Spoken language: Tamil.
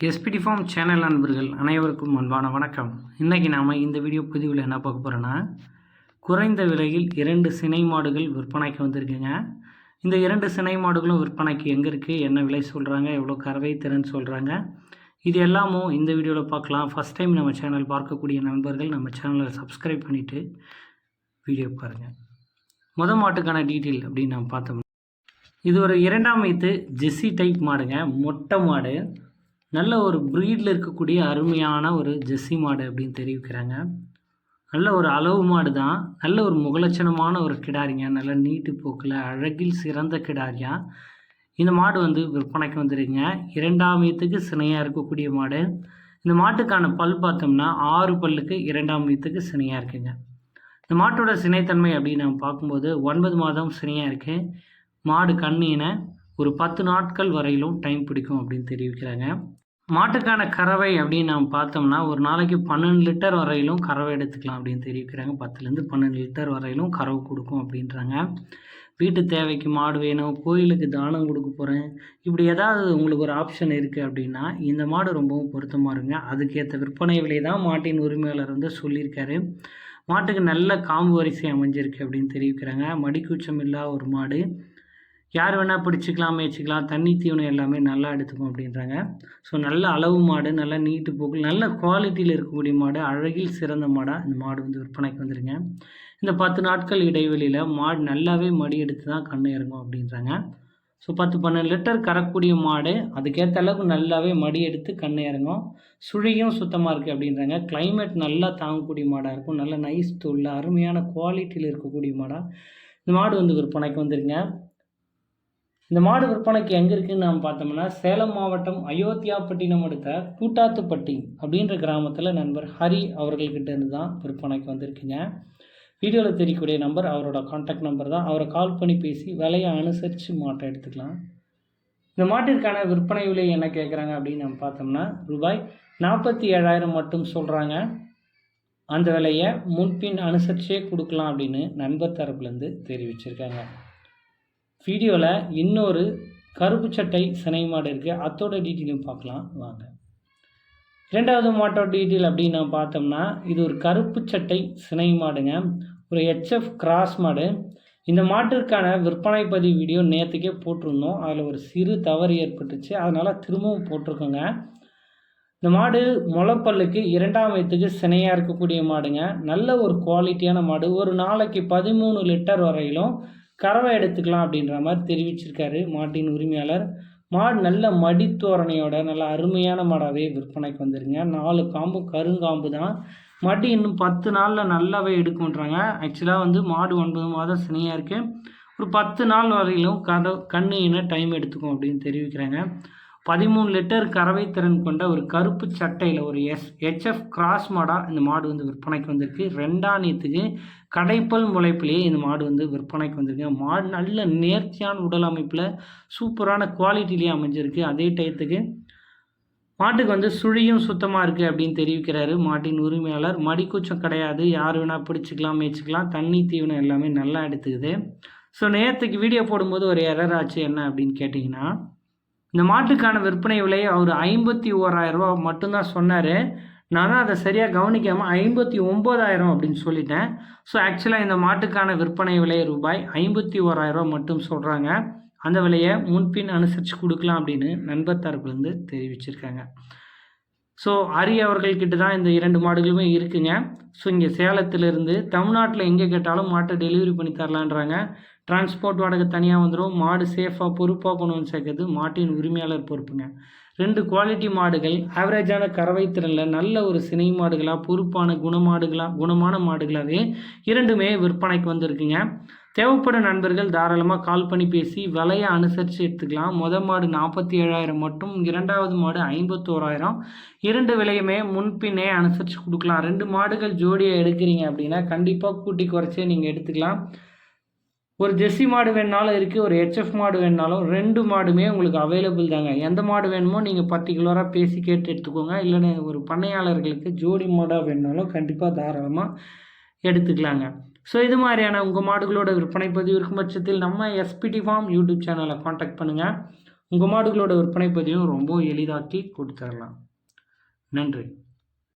எஸ்பிடி ஃபார்ம் சேனல் நண்பர்கள் அனைவருக்கும் அன்பான வணக்கம். இன்றைக்கி நாம் இந்த வீடியோ பதிவில் என்ன பார்க்க போகிறோன்னா குறைந்த விலையில் இரண்டு சினை மாடுகள் விற்பனைக்கு வந்திருக்குங்க. இந்த இரண்டு சினை மாடுகளும் விற்பனைக்கு எங்கே இருக்குது என்ன விலை சொல்கிறாங்க எவ்வளோ கறவை திறன் சொல்கிறாங்க இது எல்லாமும் இந்த வீடியோவில் பார்க்கலாம். ஃபஸ்ட் டைம் நம்ம சேனல் பார்க்கக்கூடிய நண்பர்கள் நம்ம சேனலை சப்ஸ்கிரைப் பண்ணிவிட்டு வீடியோ பாருங்கள் முத மாட்டுக்கான டீட்டெயில் அப்படின்னு நம்ம பார்த்தோம்னா இது ஒரு இரண்டாம் வைத்து ஜெஸ்ஸி டைப் மாடுங்க. மொட்டை மாடு. நல்ல ஒரு ப்ரீடில் இருக்கக்கூடிய அருமையான ஒரு ஜெஸ்ஸி மாடு அப்படின்னு தெரிவிக்கிறாங்க. நல்ல ஒரு அளவு மாடு தான் நல்ல ஒரு முகலட்சணமான ஒரு கிடாரிங்க. நல்ல நீட்டு போக்கில் அழகில் சிறந்த கிடாரியா. இந்த மாடு வந்து விற்பனைக்கு வந்துடுங்க இரண்டாம் வயத்துக்கு சினையாக இருக்கக்கூடிய மாடு. இந்த மாட்டுக்கான பல் பார்த்தோம்னா ஆறு பல்லுக்கு இரண்டாம் வயத்துக்கு சினையாக இருக்குங்க. இந்த மாட்டோட சினைத்தன்மை அப்படின்னு நம்ம பார்க்கும்போது ஒன்பது மாதம் சினையாக இருக்குது மாடு கண்ணின ஒரு பத்து நாட்கள் வரையிலும் டைம் பிடிக்கும் அப்படின்னு தெரிவிக்கிறாங்க. மாட்டுக்கான கறவை அப்படின்னு நம்ம பார்த்தோம்னா ஒரு நாளைக்கு பன்னெண்டு லிட்டர் வரையிலும் கறவை எடுத்துக்கலாம் அப்படின்னு தெரிவிக்கிறாங்க. பத்துலேருந்து பன்னெண்டு லிட்டர் வரையிலும் கறவை கொடுக்கும் அப்படின்றாங்க. வீட்டு தேவைக்கு மாடு வேணும் கோயிலுக்கு தானம் கொடுக்க போகிறேன் இப்படி ஏதாவது உங்களுக்கு ஒரு ஆப்ஷன் இருக்குது அப்படின்னா இந்த மாடு ரொம்பவும் பொருத்தமாக இருங்க. அதுக்கேற்ற விற்பனை விலை தான் மாட்டின் உரிமையாளர் வந்து சொல்லியிருக்காரு. மாட்டுக்கு நல்ல காம்பு வரிசை அமைஞ்சிருக்கு அப்படின்னு தெரிவிக்கிறாங்க. மடிக்கூச்சம் இல்லாத ஒரு மாடு. யார் வேணால் பிடிச்சிக்கலாம் மேய்ச்சிக்கலாம் தண்ணி தீவனம் எல்லாமே நல்லா எடுத்துக்கும் அப்படின்றாங்க. ஸோ நல்ல அளவு மாடு நல்ல நீட்டு போக்கு நல்ல குவாலிட்டியில் இருக்கக்கூடிய மாடு அழகில் சிறந்த மாடாக இந்த மாடு வந்து விற்பனைக்கு வந்துருங்க. இந்த பத்து நாட்கள் இடைவெளியில் மாடு நல்லாவே மடி எடுத்து தான் கண்ணு இறங்கும் அப்படின்றாங்க. ஸோ பத்து பன்னெண்டு லிட்டர் கறக்கூடிய மாடு அதுக்கேற்ற அளவுக்கு நல்லாவே மடி எடுத்து கண்ணு இறங்கும். சுழியும் சுத்தமாக இருக்குது அப்படின்றாங்க. கிளைமேட் நல்லா தாங்கக்கூடிய மாடாக இருக்கும். நல்ல நைஸ் தொழில் அருமையான குவாலிட்டியில் இருக்கக்கூடிய மாடாக இந்த மாடு வந்து விற்பனைக்கு வந்துருங்க. இந்த மாடு விற்பனைக்கு எங்கே இருக்குதுன்னு நாம் பார்த்தோம்னா சேலம் மாவட்டம் அயோத்தியாப்பட்டினம் அடுத்த கூட்டாத்துப்பட்டி அப்படின்ற கிராமத்தில் நண்பர் ஹரி அவர்கள்கிட்ட இருந்து தான் விற்பனைக்கு வந்திருக்குங்க. வீடியோவில் தெரியக்கூடிய நம்பர் அவரோட காண்டாக்ட் நம்பர் தான். அவரை கால் பண்ணி பேசி விலையை அனுசரித்து மாட்டை எடுத்துக்கலாம். இந்த மாட்டிற்கான விற்பனை விலை என்ன கேட்குறாங்க அப்படின்னு நம்ம பார்த்தோம்னா ரூபாய் நாற்பத்தி ஏழாயிரம் மட்டும் சொல்கிறாங்க அந்த விலையை முன்பின் அனுசரிச்சே கொடுக்கலாம் அப்படின்னு நண்பர் தரப்புலேருந்து தெரிவிச்சிருக்காங்க. வீடியோவில் இன்னொரு கருப்பு சட்டை சினை மாடு இருக்குது அதோட டீட்டெயிலும் பார்க்கலாம். வாங்க. ரெண்டாவது மாட்டோட டீட்டெயில் அப்படின்னு நான் பார்த்தோம்னா இது ஒரு கருப்பு சட்டை சினை மாடுங்க. ஒரு ஹெச்எஃப் கிராஸ் மாடு. இந்த மாட்டிற்கான விற்பனை பதிவு வீடியோ நேற்றுக்கே போட்டிருந்தோம். அதில் ஒரு சிறு தவறு ஏற்பட்டுச்சு. அதனால் திரும்பவும் போட்டிருக்கோங்க. இந்த மாடு முளப்பல்லுக்கு இரண்டாம் வயத்துக்கு சினையாக இருக்கக்கூடிய மாடுங்க. நல்ல ஒரு குவாலிட்டியான மாடு. ஒரு நாளைக்கு பதிமூணு லிட்டர் வரையிலும் கறவை எடுத்துக்கலாம் அப்படின்ற மாதிரி தெரிவிச்சிருக்காரு மாட்டின் உரிமையாளர். மாடு நல்ல மடித்தோரணையோட நல்ல அருமையான மாடாகவே விற்பனைக்கு வந்துருங்க நாலு காம்பு கருங்காம்பு தான். மடி இன்னும் பத்து நாளில் நல்லாவே எடுக்கும்ன்றாங்க. ஆக்சுவலாக வந்து மாடு ஒன்பது மாதம் சினையாக இருக்குது ஒரு பத்து நாள் வரையிலும் கத கண்ணு இன டைம் எடுத்துக்கும் அப்படின்னு தெரிவிக்கிறாங்க. பதிமூணு லிட்டர் கறவை திறன் கொண்ட ஒரு கருப்பு சட்டையில் ஒரு எஸ் ஹெச்எஃப் கிராஸ் மாடாக இந்த மாடு வந்து விற்பனைக்கு வந்திருக்கு. ரெண்டாணியத்துக்கு கடைப்பல் முளைப்பிலேயே இந்த மாடு வந்து விற்பனைக்கு வந்திருக்கு. மாடு நல்ல நேர்த்தியான உடல் அமைப்பில் சூப்பரான குவாலிட்டிலேயே அமைஞ்சிருக்கு. அதே டயத்துக்கு மாட்டுக்கு வந்து சுழியும் சுத்தமாக இருக்குது அப்படின்னு தெரிவிக்கிறாரு மாட்டின் உரிமையாளர். மடிக்கூச்சம் கிடையாது. யார் வேணால் பிடிச்சிக்கலாம் மேய்ச்சிக்கலாம். தண்ணி தீவனம் எல்லாமே நல்லா எடுத்துக்குது. ஸோ நேற்றுக்கு வீடியோ போடும்போது ஒரு எரர் ஆச்சு. என்ன அப்படின்னு கேட்டிங்கன்னா இந்த மாட்டுக்கான விற்பனை விலை அவர் ஐம்பத்தி ஓராயிரம் ரூபா மட்டும்தான் சொன்னார். நான் தான் அதை சரியாக கவனிக்காமல் ஐம்பத்தி ஒம்பதாயிரம் அப்படின்னு சொல்லிட்டேன். ஸோ ஆக்சுவலாக இந்த மாட்டுக்கான விற்பனை விலை ரூபாய் ஐம்பத்தி ஓராயிரம் மட்டும் சொல்கிறாங்க அந்த விலையை முன்பின் அனுசரித்து கொடுக்கலாம் அப்படின்னு நண்பர் தரப்புலேருந்து தெரிவிச்சிருக்காங்க. ஸோ அரி அவர்கள்கிட்ட தான் இந்த இரண்டு மாடுகளுமே இருக்குங்க. ஸோ இங்கே சேலத்திலிருந்து தமிழ்நாட்டில் எங்கே கேட்டாலும் மாட்டை டெலிவரி பண்ணி தரலான்றாங்க. டிரான்ஸ்போர்ட் வாடகை தனியாக வந்துடும் மாடு சேஃபாக பொறுப்பாக கொண்டு வந்து சேர்க்கறது மாட்டின் உரிமையாளர் பொறுப்புங்க. ரெண்டு குவாலிட்டி மாடுகள் ஆவரேஜான கறவை திறனில் நல்ல ஒரு சினை மாடுகளாக பொறுப்பான குணமாடுகளாக குணமான மாடுகளாகவே இரண்டுமே விற்பனைக்கு வந்திருக்குங்க. தேவைப்படும் நண்பர்கள் தாராளமாக கால் பண்ணி பேசி விலையை அனுசரித்து எடுத்துக்கலாம். முத மாடு நாற்பத்தி ஏழாயிரம் மட்டும் இரண்டாவது மாடு ஐம்பத்தோராயிரம். இரண்டு விலையுமே முன்பின்னே அனுசரித்து கொடுக்கலாம். ரெண்டு மாடுகள் ஜோடியாக எடுக்கிறீங்க அப்படின்னா கண்டிப்பாக கூட்டி குறைச்சே நீங்கள் எடுத்துக்கலாம். ஒரு ஜெர்சி மாடு வேணுனாலும் இருக்குது ஒரு ஹெச்எஃப் மாடு வேணுனாலும் ரெண்டு மாடுமே உங்களுக்கு அவைலபிள் தாங்க. எந்த மாடு வேணுமோ நீங்கள் பர்டிகுலராக பேசி கேட்டு எடுத்துக்கோங்க. இல்லைன்னா ஒரு பண்ணையாளர்களுக்கு ஜோடி மாடாக வேணுனாலும் கண்டிப்பாக தாராளமாக எடுத்துக்கலாங்க. ஸோ இது மாதிரியான உங்கள் மாடுகளோட விற்பனை பதிவு இருக்கும் பட்சத்தில் நம்ம எஸ்பிடி ஃபார்ம் யூடியூப் சேனலை காண்டாக்ட் பண்ணுங்கள் உங்கள் மாடுகளோட விற்பனை பதிவும் ரொம்ப எளிதாக்கி கொடுத்துடலாம். நன்றி.